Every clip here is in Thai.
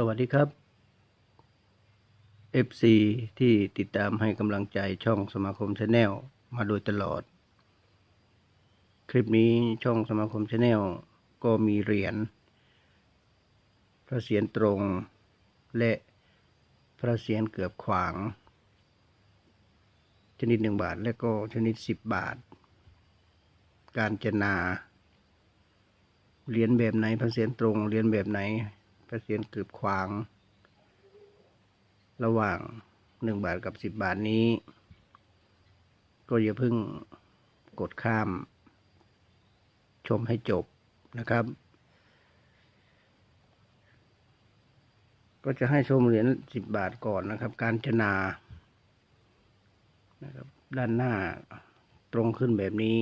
สวัสดีครับ FC ที่ติดตามให้กำลังใจช่องสมาคมชาแนลมาโดยตลอด คลิปนี้ช่องสมาคมชาแนลก็มีเหรียญพระเศียรตรง และพระเศียรเกือบขวาง ชนิดหนึ่งบาท และก็ชนิดสิบบาท การจนาเหรียญแบบไหนพระเศียรตรงเหรียญแบบไหน พระเศียรเกือบขวาง ระหว่างหนึ่งบาทกับสิบบาทนี้ ก็อย่าเพิ่งกดข้าม ชมให้จบนะครับ ก็จะให้ชมเหรียญสิบบาทก่อนนะครับ การจนานะครับด้านหน้าตรงขึ้นแบบนี้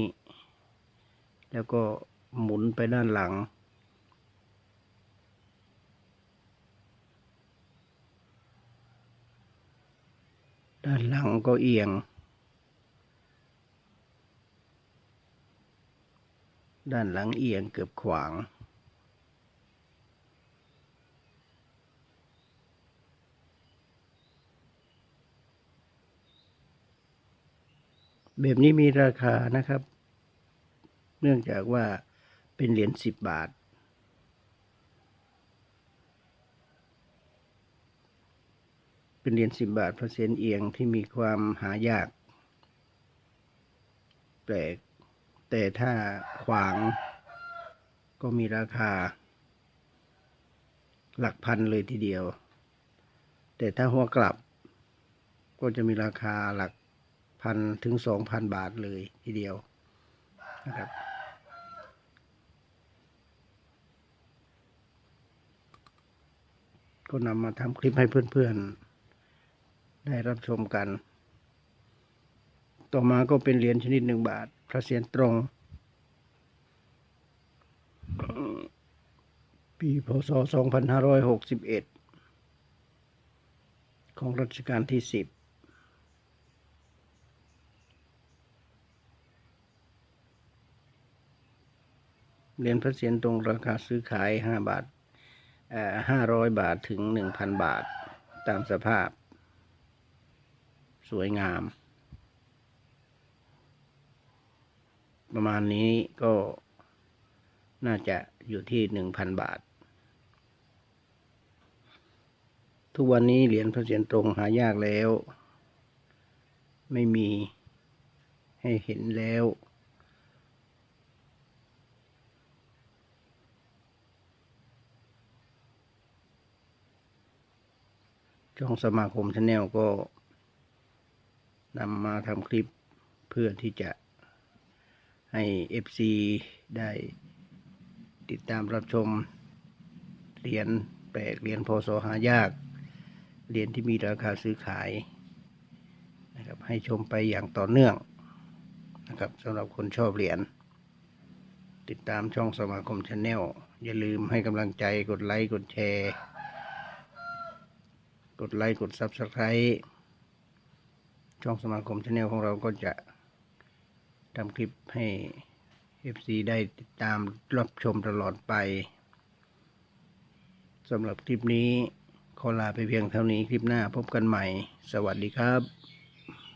แล้วก็หมุนไปด้านหลัง ด้านหลังก็เอียง ด้านหลังเอียงเกือบขวางแบบนี้มีราคานะครับ เนื่องจากว่าเป็นเหรียญสิบบาท เป็นเหรียญสิบบาทเปอร์เซ็นต์เอียงที่มีความหายาก แปลก แต่ถ้าขวางก็มีราคา หลักพันเลยทีเดียว แต่ถ้าหัวกลับ ก็จะมีราคาหลักพันถึงสองพันบาทเลยทีเดียวนะครับก็นำมาทำคลิปให้เพื่อนๆ ได้รับชมกัน ต่อมาก็เป็นเหรียญชนิดหนึ่งบาท พระเศียรตรง ปีพศ 2561 ของรัชกาลที่ 10เหรียญพระเศียรตรงราคาซื้อขาย5บาทห้าร้อยบาทถึงหนึ่งพันบาทตามสภาพ สวยงาม ประมาณนี้ก็น่าจะอยู่ที่หนึ่งพันบาท ทุกวันนี้เหรียญพระเศียรตรงหายากแล้ว ไม่มีให้เห็นแล้วช่องสมาคมชาแนลก็ นำมาทำคลิปเพื่อที่จะให้ FC ได้ติดตามรับชมเหรียญแปลกเหรียญพศหายากเหรียญที่มีราคาซื้อขายนะครับให้ชมไปอย่างต่อเนื่องนะครับสำหรับคนชอบเหรียญติดตามช่องสมาคมชาแนลอย่าลืมให้กำลังใจกดไลค์กดแชร์ กดไลค์กด Subscribe ช่องสมาคมชาแนลของเราก็จะทำคลิปให้ FC ได้ติดตามรับชมตลอดไปสำหรับคลิปนี้ขอลาไปเพียงเท่านี้คลิปหน้าพบกันใหม่ สวัสดีครับ